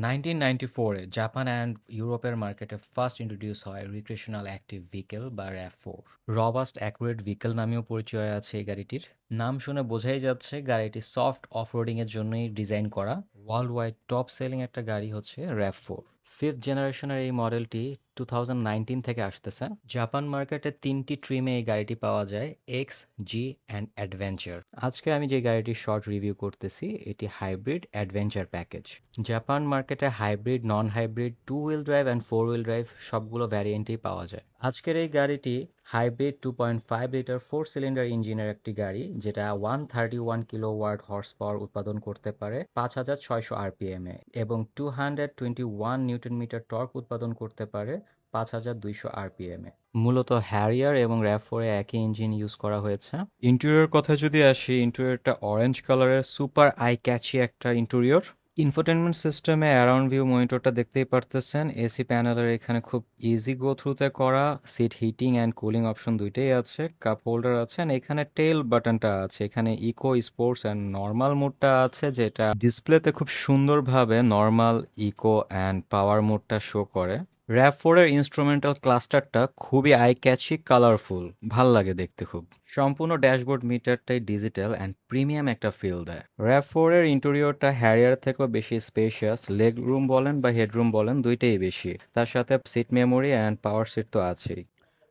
1994 A Japan and ইউরোপের মার্কেটে first introduce হয় রিক্রেশনাল অ্যাক্টিভ ভেহিকেল বা RAV four robust accurate vehicle নামেও পরিচয় আছে এই গাড়িটির। নাম শুনে বোঝাই যাচ্ছে গাড়িটি সফট অফরোডিং এর জন্যই ডিজাইন করা। ওয়ার্ল্ড ওয়াইড টপ সেলিং একটা গাড়ি হচ্ছে র্যাফ ফোর ফিফথ জেনারেশনের এই মডেলটি টু থেকে আসতেছে। জাপান মার্কেটে তিনটি ট্রিমে এই গাড়িটি পাওয়া যায় এক্স জি অ্যান্ড অ্যাডভেঞ্চার আজকে আমি যে গাড়িটির শর্ট রিভিউ করতেছি, এটি হাইব্রিড অ্যাডভেঞ্চার প্যাকেজ জাপান মার্কেটে hybrid non hybrid two wheel drive and four wheel drive সবগুলো ভ্যারিয়েন্টেই পাওয়া যায়। আজকের এই গাড়িটি hybrid two point five litre four cylinder ইঞ্জিনের একটি গাড়ি, যেটা one thirty one kilowatt horsepower উৎপাদন করতে পারে পাঁচ হাজার ছয়শো আরপিএম এ এবং two hundred twenty one newton metre torque উৎপাদন করতে পারে পাঁচ হাজার দুইশো আরপিএম এ। মূলত হ্যারিয়ার এবং র্যাফোরে একই ইঞ্জিন ইউজ করা হয়েছে। ইন্টেরিয়র কথা যদি আসি, ইন্টেরিয়রটা অরেঞ্জ কালারের সুপার আই ক্যাচি একটা ইন্টেরিয়র। ইনফোটেনমেন্ট সিস্টেমে অ্যারাউন্ড ভিউ মনিটরটা দেখতেই পারতেছেন। এসি প্যানেলের এখানে খুব ইজি গো থ্রুতে করা। Seat heating and cooling option দুইটাই আছে কাপ হোল্ডার আছে অ্যান্ড এখানে টেল বাটনটা আছে। এখানে ইকো স্পোর্টস অ্যান্ড নর্মাল মোডটা আছে, যেটা ডিসপ্লেতে খুব সুন্দরভাবে নর্মাল ইকো অ্যান্ড পাওয়ার মোডটা শো করে। র্যাপ ফোরের ইনস্ট্রুমেন্টাল ক্লাস্টারটা খুবই আই ক্যাচি কালারফুল ভালো লাগে দেখতে খুব। সম্পূর্ণ ড্যাশবোর্ড মিটারটাই ডিজিটাল অ্যান্ড প্রিমিয়াম একটা ফিল দেয়। র্যাপ ফোরের ইন্টেরিয়রটা হ্যারিয়ার থেকেও বেশি স্পেশিয়াস লেগ রুম বলেন বা হেডরুম বলেন, দুইটাই বেশি। তার সাথে seat memory and power seat তো আছেই।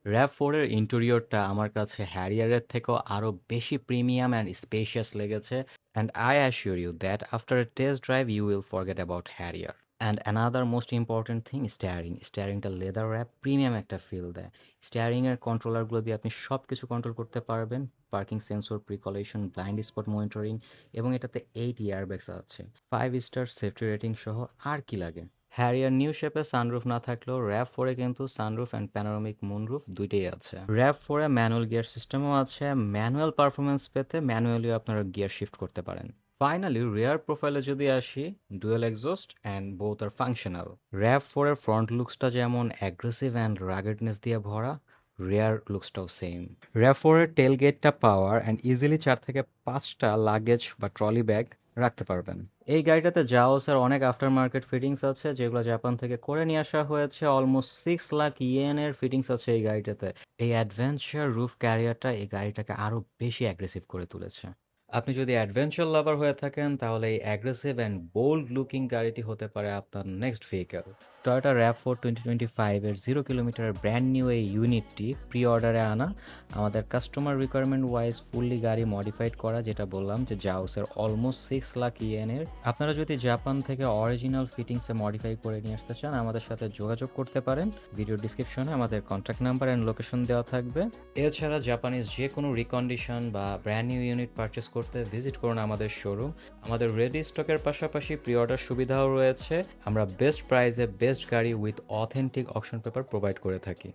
র্যাপ ফোরের ইন্টেরিয়রটা আমার কাছে হ্যারিয়ারের থেকেও আরও বেশি প্রিমিয়াম অ্যান্ড স্পেশিয়াস লেগেছে। And I assure you that after a test drive you will forget about Harrier and another most important thing steering স্টিয়ারিংটা leather wrap premium একটা ফিল দেয়। স্টিয়ারিংয়ের কন্ট্রোলারগুলো দিয়ে আপনি সব কিছু কন্ট্রোল করতে পারবেন। Parking sensor precollision blind spot monitoring এবং এটাতে এইট ইয়ার ইয়ারব্যাগস আছে। ফাইভ স্টার সেফটি রেটিং সহ আর কি লাগে। হ্যারিয়ার নিউ শেপে সানরুফ না থাকলেও র্যাপ ফোরে কিন্তু সানরুফ অ্যান্ড প্যানোরামিক মুনরুফ দুইটাই আছে। র্যাপ ফোরে ম্যানুয়াল গিয়ার সিস্টেমও আছে। ম্যানুয়াল পারফরমেন্স পেতে ম্যানুয়ালিও আপনারা গিয়ার শিফট করতে পারেন। ফাইনালি রেয়ার প্রোফাইলে যদি আসি dual exhaust and both R functional RAV ফোরের ফ্রন্ট লুকসটা যেমন অ্যাগ্রেসিভ অ্যান্ড রাগেডনেস দিয়ে ভরা রেয়ার লুকসটাও সেম র্যাপ ফোরের টেল গেটটা পাওয়ার অ্যান্ড ইজিলি চার থেকে পাঁচটা লাগেজ বা ট্রলি ব্যাগ রাখতে পারবেন। এই গাড়িটাতে জাওসের অনেক আফটার মার্কেট ফিটিংস আছে, যেগুলো জাপান থেকে করে নিয়ে আসা হয়েছে। অলমোস্ট সিক্স লাখ ইয়েনের ফিটিংস আছে এই গাড়িটাতে। এই অ্যাডভেঞ্চার রুফ ক্যারিয়ারটা এই গাড়িটাকে আরও বেশি অ্যাগ্রেসিভ করে তুলেছে। আপনি যদি অ্যাডভেঞ্চার লাভার হয়ে থাকেন, তাহলে এই অ্যাগ্রেসিভ অ্যান্ড বোল্ড লুকিং গাড়িটি হতে পারে আপনার next vehicle Toyota RAV four twenty twenty ফাইভের জিরো কিলোমিটার ব্র্যান্ড নিউ এই ইউনিটটি প্রি অর্ডারে আনা। আমাদের কাস্টমার রিকোয়ারমেন্ট ওয়াইজ ফুললি গাড়ি মডিফাইড করা, যেটা বললাম যে জাউসের অলমোস্ট সিক্স লাখ ইয়েনের আপনারা যদি জাপান থেকে অরিজিনাল ফিটিংসে মডিফাই করে নিয়ে আসতে চান, আমাদের সাথে যোগাযোগ করতে পারেন। ভিডিও ডিসক্রিপশনে আমাদের কন্ট্যাক্ট নাম্বার অ্যান্ড লোকেশন দেওয়া থাকবে। এছাড়া জাপানিজ যে কোনো রিকন্ডিশন বা ব্র্যান্ড নিউ ইউনিট পারচেস করতে ভিজিট করুন আমাদের শোরুম আমাদের রেডি স্টকের পাশাপাশি প্রি অর্ডার সুবিধাও রয়েছে। আমরা বেস্ট প্রাইসে বেস্ট গাড়ি with authentic option paper provide করে থাকি।